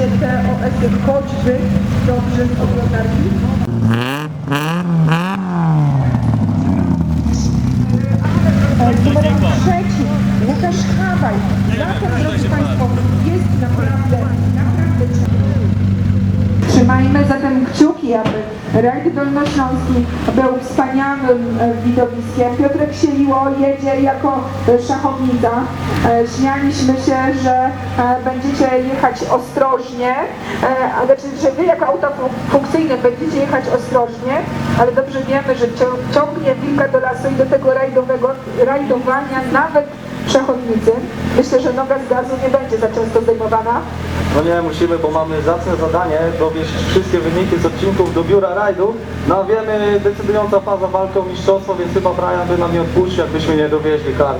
TOS-ie Chodźby, dobrze z oglądarki. Numer trzeci, Łukasz Hawaj, Rajd Dolnośląski był wspaniałym e, widowiskiem. Piotrek Sieliło jedzie jako szachownica. E, Śmialiśmy się, że e, będziecie jechać ostrożnie, a znaczy, że wy jako auto fu- funkcyjne będziecie jechać ostrożnie, ale dobrze wiemy, że cią- ciągnie wilka do lasu i do tego rajdowego, rajdowania nawet szachownicy. Myślę, że noga z gazu nie będzie za często zdejmowana. No nie, musimy, bo mamy zacne zadanie dowieść wszystkie wyniki z odcinków do biura rajdu. No a wiemy, decydująca faza walki o mistrzostwo, więc chyba Brian by nam nie odpuścił, jakbyśmy nie dowieźli kart.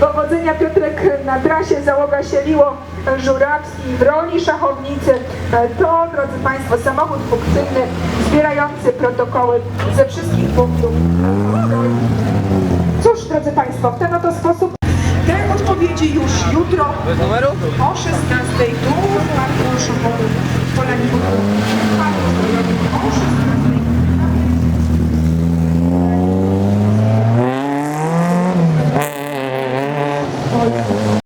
Powodzenia Piotrek na trasie, załoga Sieliło, Żurawski w roli szachownicy. To, drodzy Państwo, samochód funkcyjny zbierający protokoły ze wszystkich punktów drodzy Państwo, w ten oto sposób. Te odpowiedzi już jutro o 16 tu.